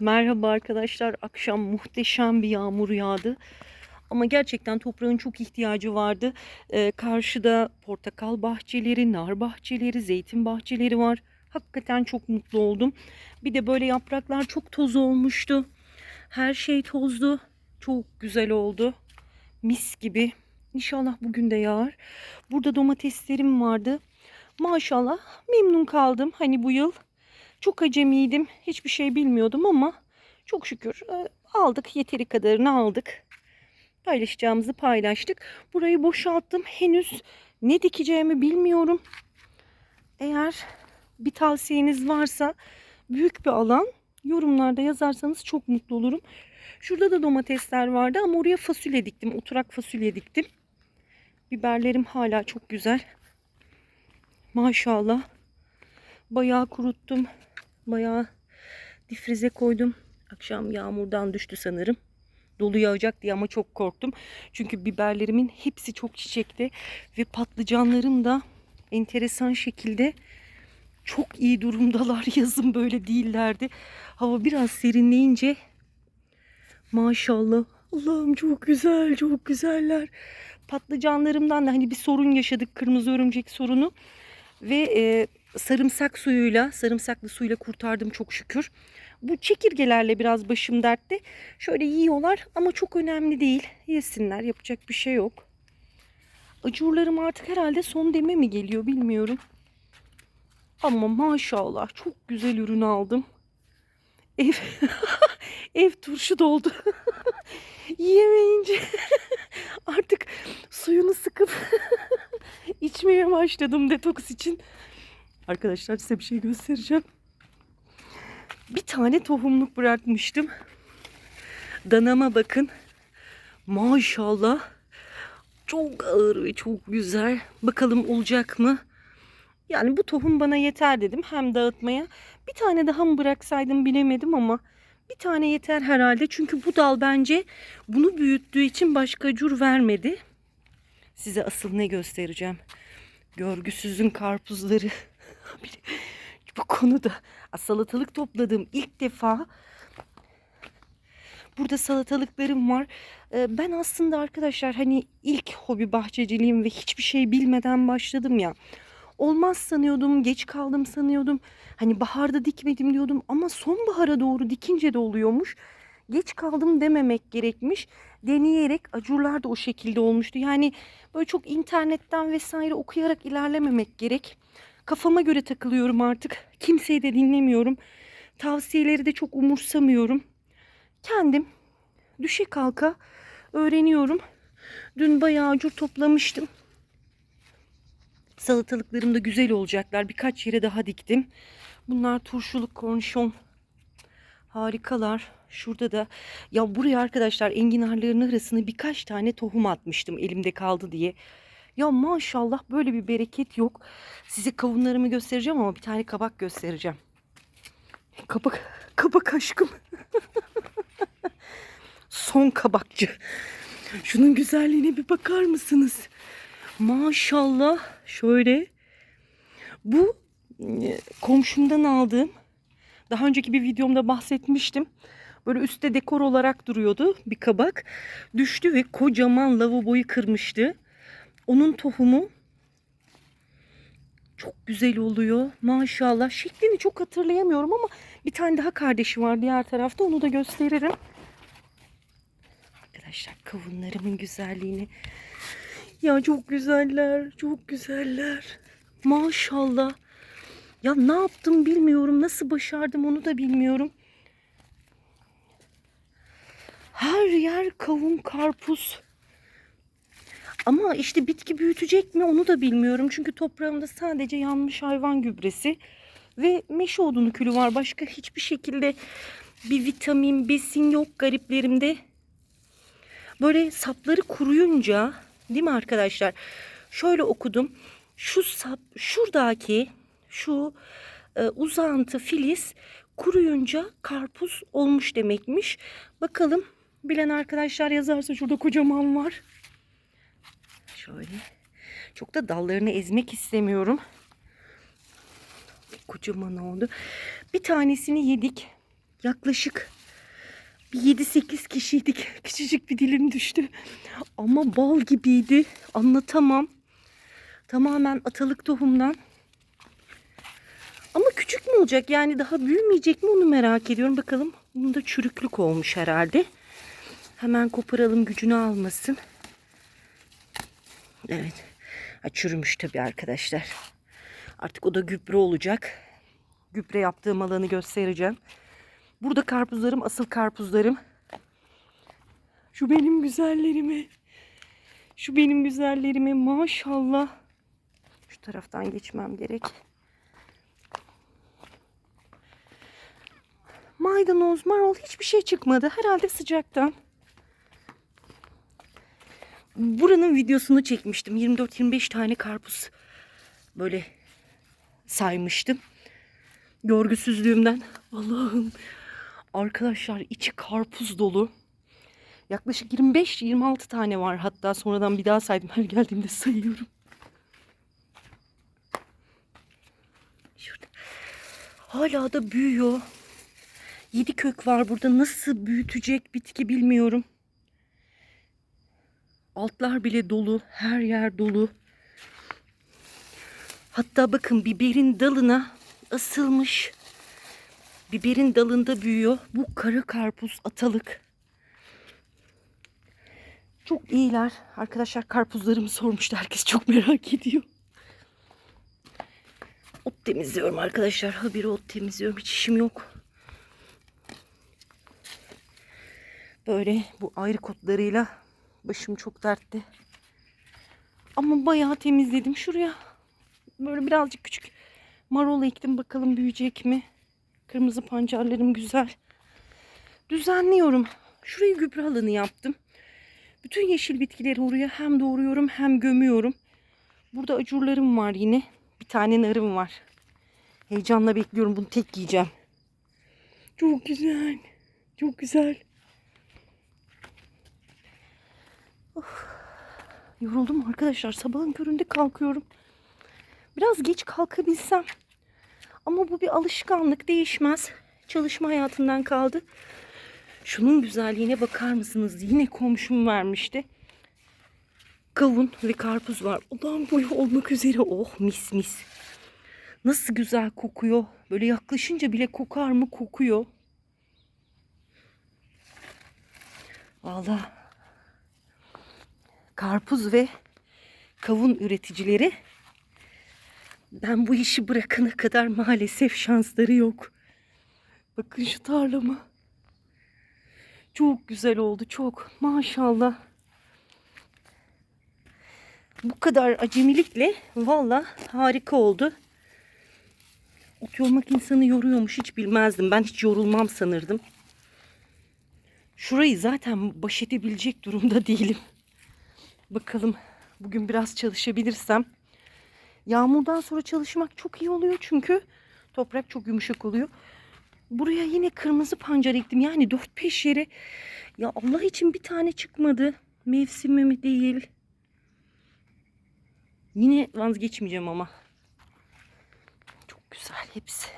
Merhaba arkadaşlar. Akşam muhteşem bir yağmur yağdı. Ama gerçekten toprağın çok ihtiyacı vardı. Ee, karşıda portakal bahçeleri, nar bahçeleri, zeytin bahçeleri var. Hakikaten çok mutlu oldum. Bir de böyle yapraklar çok toz olmuştu. Her şey tozdu. Çok güzel oldu. Mis gibi. İnşallah bugün de yağar. Burada domateslerim vardı. Maşallah memnun kaldım. Hani bu yıl çok acemiydim. Hiçbir şey bilmiyordum ama çok şükür e, aldık. Yeteri kadarını aldık. Paylaşacağımızı paylaştık. Burayı boşalttım. Henüz ne dikeceğimi bilmiyorum. Eğer bir tavsiyeniz varsa büyük bir alan yorumlarda yazarsanız çok mutlu olurum. Şurada da domatesler vardı ama oraya fasulye diktim. Oturak fasulye diktim. Biberlerim hala çok güzel. Maşallah. Bayağı kuruttum. Bayağı difrize koydum. Akşam yağmurdan düştü sanırım. Dolu yağacak diye ama çok korktum. Çünkü biberlerimin hepsi çok çiçekti. Ve patlıcanlarım da enteresan şekilde çok iyi durumdalar. Yazın böyle değillerdi. Hava biraz serinleyince maşallah. Allah'ım çok güzel, çok güzeller. Patlıcanlarımdan da hani bir sorun yaşadık. Kırmızı örümcek sorunu. Ve e, sarımsak suyuyla, sarımsaklı suyla kurtardım çok şükür. Bu çekirgelerle biraz başım dertte. Şöyle yiyorlar ama çok önemli değil. Yesinler, yapacak bir şey yok. Acurlarım artık herhalde son deme mi geliyor bilmiyorum. Ama maşallah çok güzel ürün aldım. Ev ev turşu doldu. Yiyemeyince artık suyunu sıkıp içmeye başladım detoks için. Arkadaşlar size bir şey göstereceğim. Bir tane tohumluk bırakmıştım. Danama bakın. Maşallah. Çok ağır ve çok güzel. Bakalım olacak mı? Yani bu tohum bana yeter dedim. Hem dağıtmaya. Bir tane daha mı bıraksaydım bilemedim ama bir tane yeter herhalde. Çünkü bu dal bence bunu büyüttüğü için başka cur vermedi. Size asıl ne göstereceğim. Görgüsüzün karpuzları. Bu konuda salatalık topladığım ilk defa burada salatalıklarım var. Ee, Ben aslında arkadaşlar hani ilk hobi bahçeciliğim ve hiçbir şey bilmeden başladım ya. Olmaz sanıyordum, geç kaldım sanıyordum. Hani baharda dikmedim diyordum ama sonbahara doğru dikince de oluyormuş. Geç kaldım dememek gerekmiş. Deneyerek acurlar da o şekilde olmuştu. Yani böyle çok internetten vesaire okuyarak ilerlememek gerek. Kafama göre takılıyorum artık. Kimseyi de dinlemiyorum. Tavsiyeleri de çok umursamıyorum. Kendim düşe kalka öğreniyorum. Dün bayağı acur toplamıştım. Salatalıklarım da güzel olacaklar. Birkaç yere daha diktim. Bunlar turşuluk kornişon. Harikalar. Şurada da ya buraya arkadaşlar enginarların arasına birkaç tane tohum atmıştım elimde kaldı diye. Ya maşallah böyle bir bereket yok. Size kavunlarımı göstereceğim ama bir tane kabak göstereceğim. Kabak, kabak aşkım. Son kabakçı. Şunun güzelliğine bir bakar mısınız? Maşallah şöyle. Bu e, komşumdan aldığım. Daha önceki bir videomda bahsetmiştim. Böyle üstte dekor olarak duruyordu bir kabak. Düştü ve kocaman lavaboyu kırmıştı. Onun tohumu çok güzel oluyor. Maşallah. Şeklini çok hatırlayamıyorum ama bir tane daha kardeşi var diğer tarafta. Onu da gösteririm. Arkadaşlar kavunlarımın güzelliğini. Ya çok güzeller. Çok güzeller. Maşallah. Ya ne yaptım bilmiyorum. Nasıl başardım onu da bilmiyorum. Her yer kavun, karpuz. Ama işte bitki büyütecek mi onu da bilmiyorum. Çünkü toprağımda sadece yanmış hayvan gübresi ve meşe odunu külü var. Başka hiçbir şekilde bir vitamin, besin yok gariplerimde. Böyle sapları kuruyunca değil mi arkadaşlar? Şöyle okudum. Şu sap, şuradaki şu e, uzantı filiz kuruyunca karpuz olmuş demekmiş. Bakalım bilen arkadaşlar yazarsa şurada kocaman var. Şöyle. Çok da dallarını ezmek istemiyorum. Kocaman oldu. Bir tanesini yedik. yaklaşık bir 7-8 kişiydik. Küçücük bir dilim düştü. Ama bal gibiydi. Anlatamam. Tamamen atalık tohumdan. Ama küçük mü olacak? Yani daha büyümeyecek mi onu merak ediyorum. Bakalım. Bunda çürüklük olmuş herhalde. Hemen koparalım gücünü almasın. Evet. Ha, çürümüş tabii arkadaşlar. Artık o da gübre olacak. Gübre yaptığım alanı göstereceğim. Burada karpuzlarım, asıl karpuzlarım. Şu benim güzellerimi. Şu benim güzellerimi maşallah. Şu taraftan geçmem gerek. Maydanoz, marul hiçbir şey çıkmadı. Herhalde sıcaktan. Buranın videosunu çekmiştim. 24-25 tane karpuz böyle saymıştım. Görgüsüzlüğümden. Allah'ım. Arkadaşlar içi karpuz dolu. Yaklaşık 25-26 tane var hatta sonradan bir daha saydım. Her geldiğimde sayıyorum. Şurada. Hala da büyüyor. Yedi kök var burada. Nasıl büyütecek bitki bilmiyorum. Altlar bile dolu. Her yer dolu. Hatta bakın biberin dalına asılmış. Biberin dalında büyüyor. Bu kara karpuz atalık. Çok iyiler. Arkadaşlar karpuzlarımı sormuştu. Herkes çok merak ediyor. Ot temizliyorum arkadaşlar. Habire ot temizliyorum. Hiç işim yok. Böyle bu ayrı kotlarıyla başım çok dertte. Ama bayağı temizledim. Şuraya böyle birazcık küçük marul ektim. Bakalım büyüyecek mi? Kırmızı pancarlarım güzel. Düzenliyorum. Şurayı gübre alanı yaptım. Bütün yeşil bitkileri oraya hem doğruyorum hem gömüyorum. Burada acurlarım var yine. Bir tane narım var. Heyecanla bekliyorum. Bunu tek yiyeceğim. Çok güzel. Çok güzel. Of. Yoruldum arkadaşlar. Sabahın köründe kalkıyorum. Biraz geç kalkabilsem. Ama bu bir alışkanlık değişmez. Çalışma hayatından kaldı. Şunun güzelliğine bakar mısınız? Yine komşum vermişti. Kavun ve karpuz var. Odam boyu olmak üzere. Oh mis mis. Nasıl güzel kokuyor. Böyle yaklaşınca bile kokar mı? Kokuyor. Vallahi karpuz ve kavun üreticileri ben bu işi bırakana kadar maalesef şansları yok. Bakın şu tarlama. Çok güzel oldu çok. Maşallah. Bu kadar acemilikle valla harika oldu. Ot yolmak insanı yoruyormuş hiç bilmezdim. Ben hiç yorulmam sanırdım. Şurayı zaten baş edebilecek durumda değilim. Bakalım bugün biraz çalışabilirsem. Yağmurdan sonra çalışmak çok iyi oluyor çünkü toprak çok yumuşak oluyor. Buraya yine kırmızı pancar ektim. Yani 4-5 yere. Ya Allah için bir tane çıkmadı. Mevsimi mi değil. Yine vazgeçmeyeceğim ama. Çok güzel hepsi.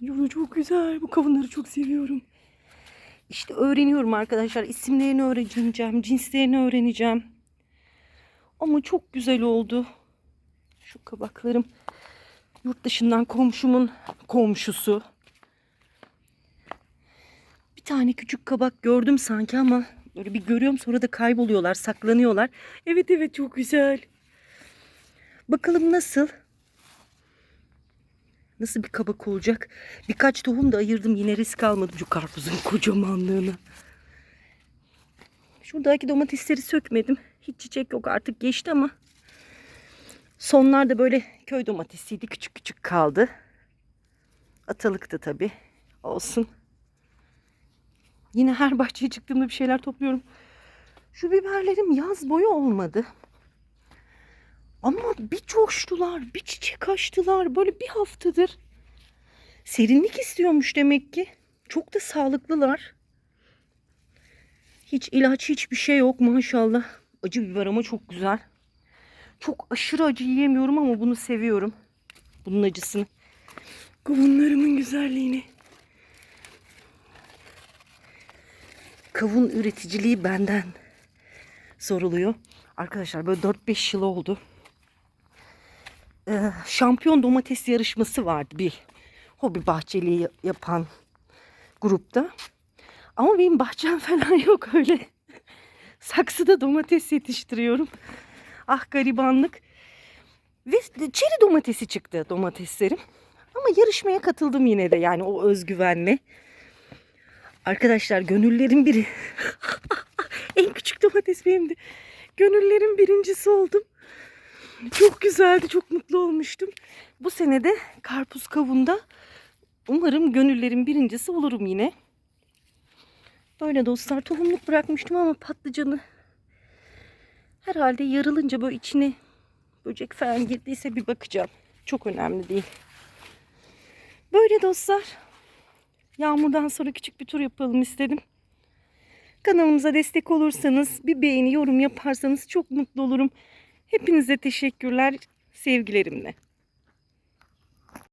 Yolu çok güzel. Bu kavunları çok seviyorum. İşte öğreniyorum arkadaşlar. İsimlerini öğreneceğim. Cinslerini öğreneceğim. Ama çok güzel oldu. Şu kabaklarım yurt dışından komşumun komşusu. Bir tane küçük kabak gördüm sanki ama böyle bir görüyorum sonra da kayboluyorlar, saklanıyorlar. Evet evet çok güzel. Bakalım nasıl? Nasıl bir kabak olacak? Birkaç tohum da ayırdım yine risk almadım şu karpuzun kocamanlığına. Şuradaki domatesleri sökmedim. Hiç çiçek yok artık geçti ama. Sonlarda böyle köy domatesiydi. Küçük küçük kaldı. Atalıktı tabii. Olsun. Yine her bahçeye çıktığımda bir şeyler topluyorum. Şu biberlerim yaz boyu olmadı. Ama bir coştular, bir çiçek açtılar. Böyle bir haftadır serinlik istiyormuş demek ki. Çok da sağlıklılar. Hiç ilaç, hiçbir şey yok maşallah. Acı biber ama çok güzel. Çok aşırı acı yiyemiyorum ama bunu seviyorum. Bunun acısını. Kavunlarımın güzelliğini. Kavun üreticiliği benden soruluyor. Arkadaşlar böyle 4-5 yıl oldu. Ee, şampiyon domates yarışması vardı bir hobi bahçeliği yapan grupta. Ama benim bahçem falan yok öyle. Saksıda domates yetiştiriyorum. Ah garibanlık. Ve çeri domatesi çıktı domateslerim. Ama yarışmaya katıldım yine de yani o özgüvenle. Arkadaşlar gönüllerin biri. en küçük domates benimdi. Gönüllerin birincisi oldum. Çok güzeldi, çok mutlu olmuştum. Bu sene de karpuz kavunda umarım gönüllerin birincisi olurum yine. Böyle dostlar tohumluk bırakmıştım ama patlıcanı herhalde yarılınca böyle içine böcek falan girdiyse bir bakacağım. Çok önemli değil. Böyle dostlar. Yağmurdan sonra küçük bir tur yapalım istedim. Kanalımıza destek olursanız, bir beğeni, yorum yaparsanız çok mutlu olurum. Hepinize teşekkürler. Sevgilerimle.